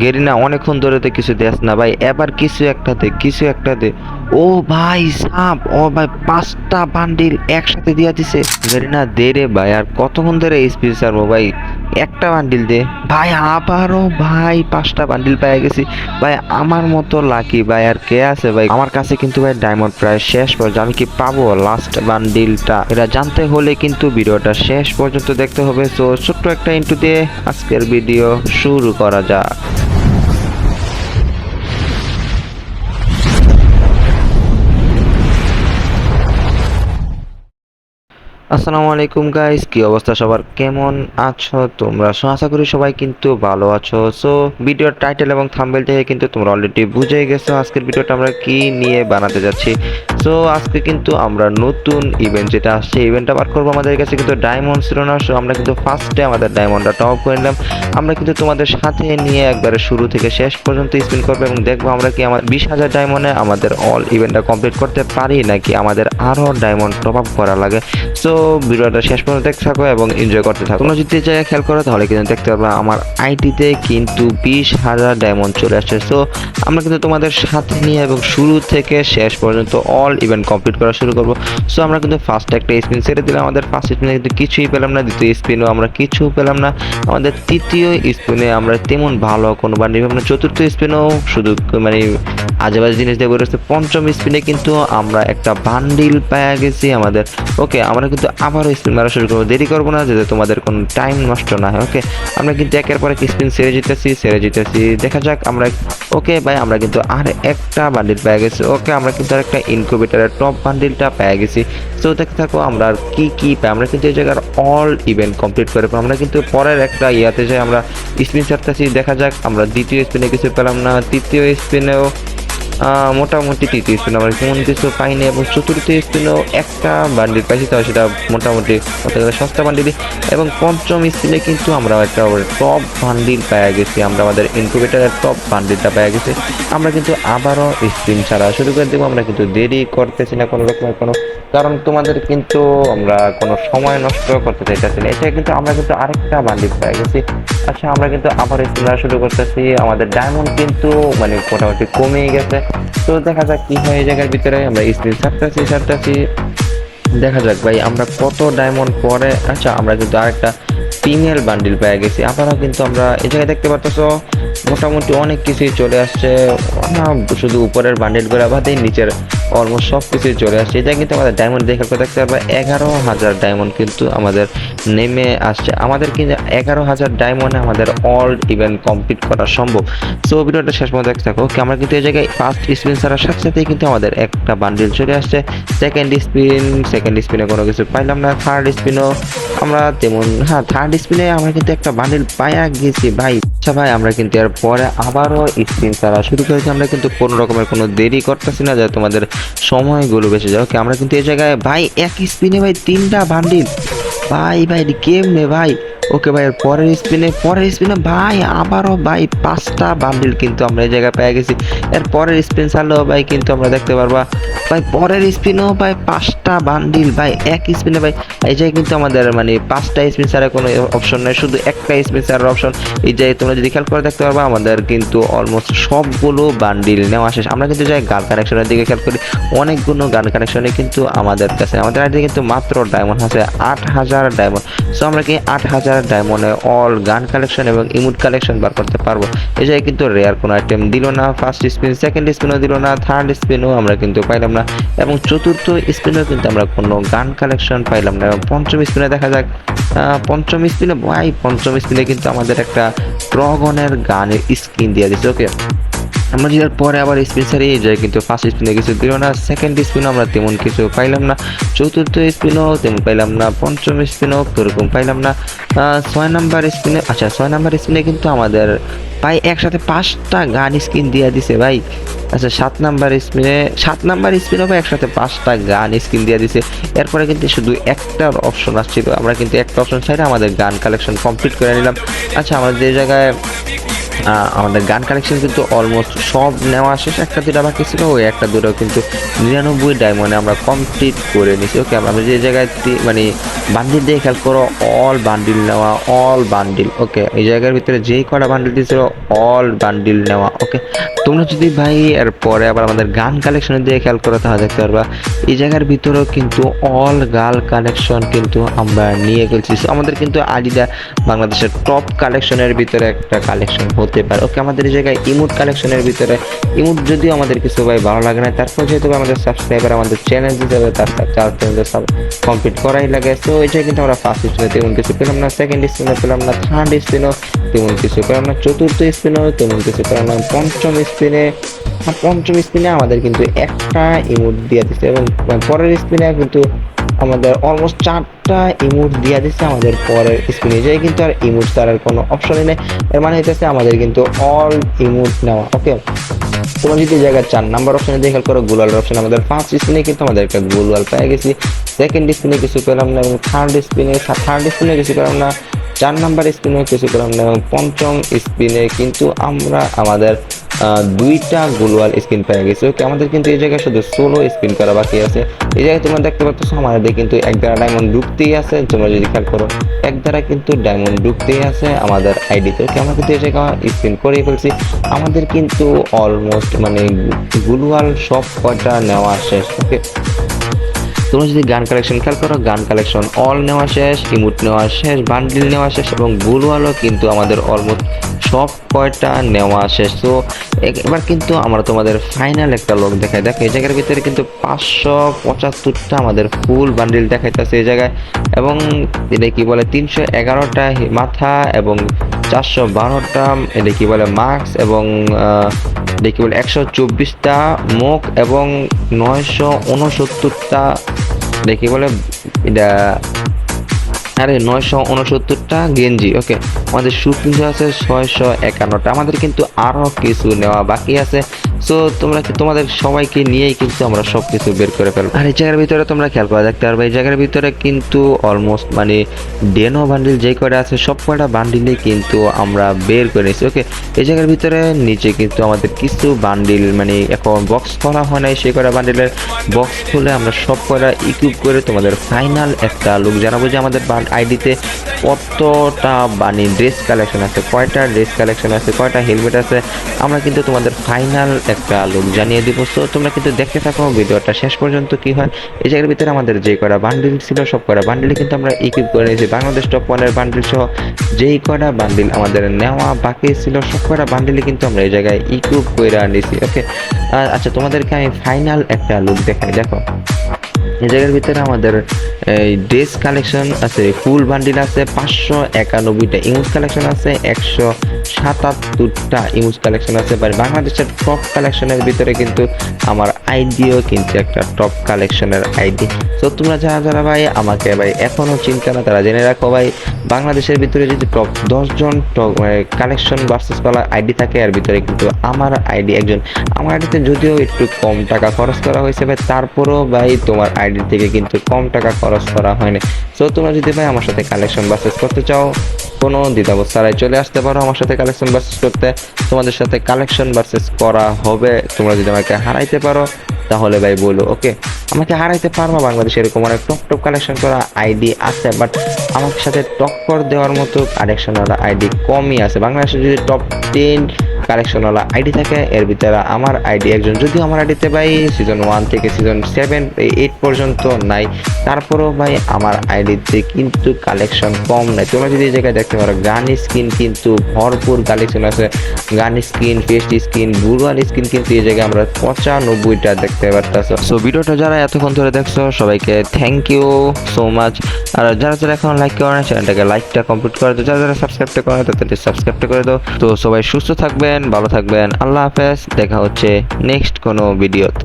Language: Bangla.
গেরিনা অনেকক্ষণ ধরে তো কিছু দেস না ভাই, এবার কিছু একটা দে, কিছু একটা দে। ও ভাই, সাপ, ও ভাই, পাঁচটা বান্ডিল একসাথে দিয়া দিছে। গেরিনা, দে রে ভাই, আর কতক্ষণ ধরে স্পিড সারবো ভাই? একটা বান্ডিল দে। ভাই, আবারও ভাই, পাঁচটা বান্ডিল পাই গেছি। ভাই, আমার মতো লাকি ভাই আর কে আছে ভাই? আমার কাছে কিন্তু ভাই ডায়মন্ড প্রায় শেষ পর্যন্ত, আমি কি পাবো লাস্ট বান্ডিলটা এটা জানতে হলে কিন্তু ভিডিওটা শেষ পর্যন্ত দেখতে হবে। তো ছোট্ট একটা ইন্টু দিয়ে আজকের ভিডিও শুরু করা যাক। আসসালামু আলাইকুম গাইস কি অবস্থা সবার? কেমন আছো তোমরা? সো, আশা করি সবাই কিন্তু ভালো আছো। সো ভিডিওর টাইটেল এবং থাম্বনেল থেকে কিন্তু তোমরা অলরেডি বুঝে গেছো আজকের ভিডিওটা আমরা কি নিয়ে বানাতে যাচ্ছি। সো আজকে কিন্তু আমরা নতুন ইভেন্ট যেটা আসছে ইভেন্টটা বার করব আমাদের কাছে কিন্তু ডায়মন্ড ছিল না সো আমরা কিন্তু ফার্স্টে আমাদের ডায়মন্ডটা টপ করে নিলাম। আমরা কিন্তু তোমাদের সাথে নিয়ে একবারে শুরু থেকে শেষ পর্যন্ত স্পিন করব এবং দেখব আমরা কি আমার বিশ হাজার ডায়মন্ডে আমাদের অল ইভেন্টটা কমপ্লিট করতে পারি নাকি আমাদের আরও ডায়মন্ড টপ আপ করা লাগে। সো ভিডিওটা শেষ পর্যন্ত দেখতে থাকো এবং এনজয় করতে থাকো। তোমরা যদি জায়গায় খেয়াল করো, তাহলে কিন্তু দেখতে পারবে আমার আইটিতে কিন্তু বিশ হাজার ডায়মন্ড চলে আসছে। সো আমরা কিন্তু তোমাদের সাথে নিয়ে এবং শুরু থেকে শেষ পর্যন্ত অল ইভেন্ট কমপ্লিট করা শুরু করব। সো আমরা কিন্তু ফার্স্ট একটা স্পিন ছেড়ে দিলাম। আমাদের ফার্স্ট স্পিনে কিন্তু কিছুই পেলাম না। দ্বিতীয় স্পিনও আমরা কিছু পেলাম না। আমাদের তৃতীয় স্পিনে আমরা তেমন ভালো কোনো বান্ডি পেলাম না। চতুর্থ স্পিনেও শুধু মানে আজেবাজে জিনিস দিয়ে বেরোচ্ছে পঞ্চম স্পিনে কিন্তু আমরা একটা বান্ডিল পেয়ে গেছি আমাদের। ওকে আমরা কিন্তু আবারও স্পিন মারা শুরু করব। দেরি করব না, যাতে তোমাদের কোনো টাইম নষ্ট না হয়। ওকে আমরা কিন্তু একের পর এক স্পিন সেরে জিতেছি সেরে জিতেছি দেখা যাক আমরা ওকে ভাই, আমরা কিন্তু আর একটা বান্ডিল পেয়ে গেছি। ওকে আমরা কিন্তু আর একটা ইনকুবেটারের টপ বান্ডিলটা পেয়ে গেছি। তো দেখতে থাকো আমরা আর কী কী পাই। আমরা কিন্তু এই জায়গার অল ইভেন্ট কমপ্লিট করে পাই। আমরা কিন্তু পরের একটা ইয়াতে যাই, আমরা স্পিন ছাড়তেছি দেখা যাক। আমরা দ্বিতীয় স্পিনে কিছু পেলাম না। তৃতীয় স্পিনেও মোটামুটি তৃতীয় স্পিন আমরা তেমন কিছু পাইনি এবং চতুর্থ স্পিনেও একটা বান্ডিল পাইছি তাও সেটা মোটামুটি সস্তা বান্ডিল এবং পঞ্চম স্পিনে কিন্তু আমরা একটা টপ বান্ডিল পেয়ে গেছি। আমরা আমাদের ইনকুবেটারের টপ বান্ডিলটা পেয়ে গেছি। আমরা কিন্তু আবারও স্পিন ছাড়া শুরু করে দেবো। আমরা কিন্তু দেরি করতেছি না কোনো রকমের কোনো কারণ তোমাদের কিন্তু আমরা কোনো সময় নষ্ট করতে চাইতেছি না। এটা কিন্তু আমরা কিন্তু আরেকটা বান্ডিল পেয়ে গেছি। আচ্ছা আমরা কিন্তু আবার স্পিন শুরু করতেছি। আমাদের ডায়মন্ড কিন্তু মানে মোটামুটি কমেই গেছে। তো দেখা যাক কি হয় এই জায়গার ভিতরে, আমরা স্পিন ছাড়তেছি ছাড়তেছি। দেখা যাক ভাই, আমরা কত ডায়মন্ড পরে আচ্ছা আমরা কিন্তু আরেকটা ফিমেল বান্ডিল পেয়ে গেছি। আবারও কিন্তু আমরা এই জায়গায় দেখতে পারতেছ, মোটামুটি অনেক কিছুই চলে আসছে। শুধু উপরের বান্ডিল করে বাদেই নিচের অলমোস্ট সব কিছুই চলে আসছে। এটা কিন্তু আমাদের ডায়মন্ড দেখে দেখতে পারবে এগারো হাজার ডায়মন্ড কিন্তু আমাদের নেমে আসছে। আমাদের কিন্তু এগারো হাজার ডায়মন্ডে আমাদের অল ইভেন্ট কমপ্লিট করা সম্ভব। সো ভিডিওটা শেষ পর্যন্ত দেখতে থাকো। ওকে আমরা কিন্তু এই জায়গায় ফার্স্ট স্পিন ছাড়ার সাথে সাথেই কিন্তু আমাদের একটা বান্ডিল চলে আসছে। সেকেন্ড স্পিন সেকেন্ড স্পিনে কোনো কিছু পাইলাম না। থার্ড স্পিনও আমরা তেমন হ্যাঁ থার্ড স্পিনে আমরা কিন্তু একটা বান্ডিল পাইয়া গেছি। ভাই আচ্ছা ভাই, আমরা কিন্তু এর পরে আবারও স্পিন ছাড়া শুরু করেছি। আমরা কিন্তু কোনো রকমের কোনো দেরি করতেছি না যে তোমাদের সময়গুলো বেঁচে যায় ওকে আমরা কিন্তু এই জায়গায়, ভাই এক স্পিনে ভাই তিনটা বান্ডিল ভাই ভাই গেম নে ভাই? ওকে ভাই পরের স্পিনে পরের স্পিনে ভাই, আবারও ভাই পাঁচটা বান্ডিল কিন্তু আমরা এই জায়গায় পেয়ে গেছি। এর পরের স্পিন ছাড়লেও ভাই কিন্তু আমরা দেখতে পারবা। ভাই, পরের স্পিনেও ভাই পাঁচটা বান্ডিল ভাই, এক স্পিনে ভাই, এই জায়গায় কিন্তু আমাদের মানে পাঁচটা স্পিন ছাড়া কোনো অপশন নেই, শুধু একটা স্পিন ছাড়ার অপশন এই জায়গায় তোমরা যদি খেয়াল করে দেখতে পারবা, আমাদের কিন্তু অলমোস্ট সবগুলো বান্ডিল নেওয়া শেষ। আমরা কিন্তু যাই গান কানেকশনের দিকে খেয়াল করি, অনেকগুলো গান কানেকশনে কিন্তু আমাদের কাছে। আমাদের আইডি কিন্তু মাত্র ডায়মন্ড আছে, আট হাজার ডায়মন্ড সো আমরা কি আট হাজার ডায়মন্ডে অল গান কালেকশন এবং ইমুট কালেকশন বার করতে পারব। জায়গায় কিন্তু রেয়ার কোনো আইটেম দিল না ফার্স্ট স্পিন সেকেন্ড স্পিনও দিল না থার্ড স্পিনও আমরা কিন্তু পাইলাম না এবং চতুর্থ স্পিনেও কিন্তু আমরা কোনো গান কালেকশন পাইলাম না এবং পঞ্চম স্পিনে দেখা যাক। পঞ্চম স্পিনে ভাই, পঞ্চম স্পিনে কিন্তু আমাদের একটা ড্রগনের গানের স্কিন দিয়ে দিচ্ছে ওকে আমরা যেটার পরে আবার স্পিন ছাড়ি এই যায়, কিন্তু ফার্স্ট স্পিনে কিছু দিল না সেকেন্ড স্পিনও আমরা তেমন কিছু পাইলাম না, চতুর্থ স্পিনও তেমন পাইলাম না, পঞ্চম স্পিনও সেরকম পাইলাম না ছয় নাম্বার স্পিনে আচ্ছা ছয় নাম্বার স্পিনে কিন্তু আমাদের ভাই একসাথে পাঁচটা গান স্কিন দিয়ে দিছে ভাই। আচ্ছা সাত নাম্বার স্পিনে সাত নাম্বার স্পিনও ভাই একসাথে পাঁচটা গান স্কিন দিয়ে দিছে। এরপরে কিন্তু শুধু একটা অপশন আসছিল, আমরা কিন্তু একটা অপশন ছাড়া আমাদের গান কালেকশন কমপ্লিট করে নিলাম। আচ্ছা আমাদের যে জায়গায় আমাদের গান কালেকশন কিন্তু অলমোস্ট সব নেওয়া শেষ। একটা দুটা বাকি ছিল ওই একটা দুটো কিন্তু নিরানব্বই ডায়মন্ডে আমরা কমপ্লিট করে নিছি। ওকে আমরা যে জায়গায় মানে বান্ডিল দিয়ে খেয়াল করো অল বান্ডিল নেওয়া অল বান্ডিল ওকে এই জায়গার ভিতরে যেই কটা বান্ডিল দিয়েছিল অল বান্ডিল নেওয়া। ওকে তোমরা যদি ভাই এর পরে আবার আমাদের গান কালেকশনের দিয়ে খেয়াল করো তাহলে দেখতে পারবা এই জায়গার ভিতরেও কিন্তু অল গাল কালেকশন কিন্তু আমরা নিয়ে So, আমাদের কিন্তু আলিদা বাংলাদেশের টপ কালেকশনের ভিতরে একটা কালেকশন হতে পারে। ওকে, আমাদের এই জায়গায় ইমুট কালেকশনের ভিতরে, ইমুট যদিও আমাদের কিছু ভাই ভালো লাগে না, তারপর যেহেতু আমাদের সাবস্ক্রাইবার আমাদের চ্যানেল দিতে হবে, তার চার সব কমপ্লিট করাই লাগে। তো ওইটা কিন্তু আমরা ফার্স্ট স্পিনে তেমন কিছু পেলাম না সেকেন্ড স্পিনে পেলাম না থার্ড স্পিনও তেমন কিছু পেলাম না, চতুর্থ স্পিনেও তেমন কিছু পেলাম না, পঞ্চম স্পিনে পঞ্চম স্পিনে আমাদের কিন্তু একটা ইমোট দিয়ে দিচ্ছে এবং পরের স্পিনে কিন্তু আমাদের অলমোস্ট চারটা ইমোট দিয়ে দিচ্ছে আমাদের পরের স্পিনে যাই কিন্তু আর ইমোট ছাড়ার কোনো অপশনই নেই। এর মানে হইতেছে আমাদের কিন্তু অল ইমোট নেওয়া ওকে তোমরা যদি জায়গায় চার নাম্বার অপশনে দেখে করো গুলালের অপশন আমাদের ফার্স্ট স্পিনে কিন্তু আমাদের একটা গুলাল পেয়ে গেছি। সেকেন্ড স্পিনে কিছু পেলাম না এবং থার্ড স্পিনে থার্ড স্পিনে কিছু পেলাম না। চার নাম্বার স্পিনে কিছু পেলাম না এবং পঞ্চম স্পিনে কিন্তু আমরা আমাদের দুইটা গোলওয়াল স্পিন পেয়ে গেছে। ওকে, আমাদের কিন্তু এই জায়গায় শুধু ষোলো স্পিন করা বাকি আছে। এই জায়গায় তোমরা দেখতে পাচ্ছ আমাদের কিন্তু এক দ্বারা ডায়মন্ড ঢুকতেই আছে। তোমরা যদি খেয়াল করো, এক দ্বারা কিন্তু ডায়মন্ড ঢুকতেই আছে আমাদের আইডিতে ওকে, আমরা কিন্তু এই জায়গায় স্পিন করেই ফেলছি। আমাদের কিন্তু অলমোস্ট মানে গুলওয়াল সব কটা নেওয়া শেষ। ওকে তোমরা যদি গান কালেকশন খেয়াল করো, গান কালেকশন অল নেওয়া শেষ ইমুট নেওয়া শেষ বান্ডিল নেওয়া শেষ এবং গুলওয়ালও কিন্তু আমাদের অলমোস্ট সব কয়টা নেওয়া শেষ। তো এবার কিন্তু আমরা তোমাদের ফাইনাল একটা লোক দেখাই। দেখো, এই জায়গার ভিতরে কিন্তু পাঁচশো পঁচাত্তরটা আমাদের ফুল বান্ডিল দেখাইতেছে এই জায়গায় এবং এটা কি বলে, তিনশো এগারোটা মাথা এবং চারশো বারোটা এটা কি বলে মাস্ক এবং এটা কি বলে, একশো চব্বিশটা মুখ এবং নয়শো উনসত্তরটা দেখি বলে এটা আরে নয়শো উনসত্তরটা গেঞ্জি ওকে আমাদের কিন্তু আছে ছয়শো একান্নটা। আমাদের কিন্তু আরও কিছু নেওয়া বাকি আছে। সো তোমরা তোমাদের সবাইকে নিয়েই কিন্তু আমরা সব কিছু বের করে ফেলব। আর, এই জায়গার ভিতরে তোমরা খেয়াল করে দেখতে পারবে, এই জায়গার ভিতরে কিন্তু অলমোস্ট মানে ডেনো বান্ডিল যে কয়টা আছে, সব কয়টা বান্ডিলে কিন্তু আমরা বের করে নিয়েছি ওকে এই জায়গার ভিতরে নিচে কিন্তু আমাদের কিছু বান্ডিল মানে এখন বক্স করা হয় নাই সেই কটা বান্ডিলের বক্স খুলে আমরা সব কয়টা ইকুইপ করে তোমাদের ফাইনাল একটা লুক জানাব যে আমাদের আইডিতে কতটা মানে ড্রেস কালেকশন আছে, কয়টা ড্রেস কালেকশন আছে, কয়টা হেলমেট আছে, আমরা কিন্তু তোমাদের ফাইনাল একটা লুক জানিয়ে দিব। সো তোমরা কিন্তু দেখতে থাকো ভিডিওটা শেষ পর্যন্ত কি হয়। এই জায়গার ভিতরে আমাদের যে কয়টা বান্ডিল ছিল, সব কয়টা বান্ডিলে কিন্তু আমরা ইকুইপ করে নিয়েছি। বাংলাদেশ টপ ওয়ানের বান্ডিল সহ যেই কয়টা বান্ডিল আমাদের নেওয়া বাকি ছিল, সব কয়টা বান্ডিলে কিন্তু আমরা এই জায়গায় ইকুইপ করে নিয়েছি। ওকে আচ্ছা তোমাদেরকে আমি ফাইনাল একটা লুক দেখাই। দেখো। জায়গার ভিতরে আমাদের, এই ড্রেস কালেকশন আছে, ফুল বান্ডিল আছে, পাঁচশো একানব্বইটা ইউজ কালেকশন আছে, একশো সাতাত্তরটা ইমুজ কালেকশন আছে বাট বাংলাদেশের টপ কালেকশনের ভিতরে কিন্তু আমার আইডিও কিন্তু একটা টপ কালেকশনের আইডি। তো তোমরা যারা যারা ভাই, আমাকে ভাই এখনও চিন্তা না, তারা জেনে রাখো ভাই, বাংলাদেশের ভিতরে যদি টপ দশজন টপ কালেকশন ভার্সেস কলা আইডি থাকে, এর ভিতরে কিন্তু আমার আইডি একজন। আমার আইডিতে যদিও একটু কম টাকা খরচ করা হয়েছে ভাই, তারপরেও ভাই তোমার আইডি থেকে কিন্তু কম টাকা খরচ করা হয়নি। সো তোমরা যদি ভাই আমার সাথে কালেকশন ভার্সেস করতে চাও, কোনো দ্বিধাবোধ চলে আসতে পারো আমার সাথে। কালেকশন ভার্সেস করতে তোমাদের সাথে কালেকশন ভার্সেস করা হবে। তোমরা যদি আমাকে হারাইতে পারো, তাহলে ভাই বলো ওকে আমাকে হারাইতে পারবা বাংলাদেশে এরকম অনেক টপ টপ কালেকশন করা আইডি আছে বাট আমার সাথে টপ টক্কর দেওয়ার মতো কালেকশন আইডি কমই আছে। বাংলাদেশে যদি টপ টেন কালেকশনওয়ালা আইডি থাকে, এর ভিতরে আমার আইডি একজন, যদিও আমার আইডিতে ভাই সিজন ওয়ান থেকে সিজন সেভেন এইট পর্যন্ত নাই। তারপরেও ভাই আমার আইডিতে কিন্তু কালেকশন কম নাই। তোমরা যদি এই জায়গায় দেখতে পারো, গান স্কিন কিন্তু ভরপুর কালেকশন আছে। Gun skin paste skin gloo wall skin কিন্তু এই জায়গায় আমরা পঁচানব্বইটা দেখতে পারতেছো। সো ভিডিওটা যারা এতক্ষণ ধরে দেখছ, সবাইকে থ্যাংক ইউ সো মাচ আর যারা যারা এখন লাইক করে না চ্যানেলটাকে লাইকটা কমপ্লিট করে দাও। যারা যারা সাবস্ক্রাইবটা করে তাদেরকে সাবস্ক্রাইবটা করে দাও। তো সবাই সুস্থ থাকবেন ভালো থাকবেন। আল্লাহ হাফেজ দেখা হচ্ছে নেক্সট কোনো ভিডিওতে